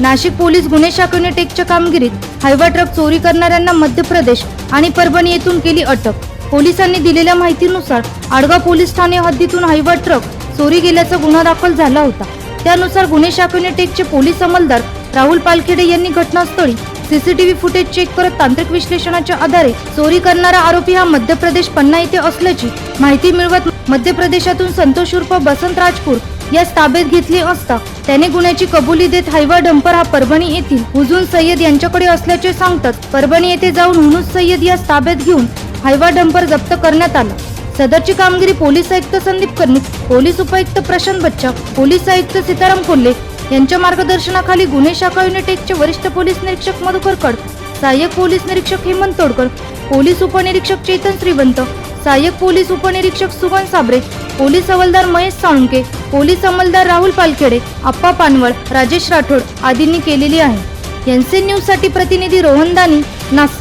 Nashik police गुन्हे शाखेने टेकच्या कामगिरीत हायवा ट्रक चोरी करणाऱ्यांना मध्य प्रदेश आणि परभणी येथून केली अटक. पोलिसांनी दिलेल्या माहितीनुसार आडगाव पोलीस ठाणे हद्दीतून हायवा ट्रक चोरी गेल्याचा गुन्हा दाखल झाला होता. त्यानुसार गुन्हे शाखेने टेकचे पोलीस अंमलदार राहुल पालखेडे यांनी घटनास्थळी सीसीटीव्ही फुटेज चेक करत तांत्रिक विश्लेषणाच्या आधारे चोरी करणारा आरोपी हा मध्य प्रदेश पन्ना येथे असल्याची माहिती मिळवत मध्य प्रदेशातून संतोष उर्फ बसंत राजपूर यास ताब्यात घेतली असता त्याने गुन्ह्याची कबुली देत हायवा डंपर हा परभणी येथील हुजून सय्यद यांच्याकडे असल्याचे सांगतात परभणी येथे जाऊन हुनूस सय्यद यास ताब्यात घेऊन हायवा डंपर जप्त करण्यात आला. सदरची कामगिरी पोलीस आयुक्त संदीप कर्णिक पोलीस उपायुक्त प्रशांत बच्चा पोलीस आयुक्त सीताराम कोल्हे यांच्या मार्गदर्शनाखाली गुन्हे शाखा युनिट एकचे वरिष्ठ पोलीस निरीक्षक मधुकर कड सहाय्यक पोलीस निरीक्षक हेमंत तोडकर पोलीस उपनिरीक्षक चेतन श्रीवंत सहाय्यक पोलीस उपनिरीक्षक सुगन साबरे पोलीस हवालदार महेश साळुंके पोलीस अंमलदार राहुल पालखेडे आप्पा पानवळ राजेश राठोड आदींनी केलेली आहे. एनसीएन न्यूजसाठी प्रतिनिधी रोहन दानी नाशिक.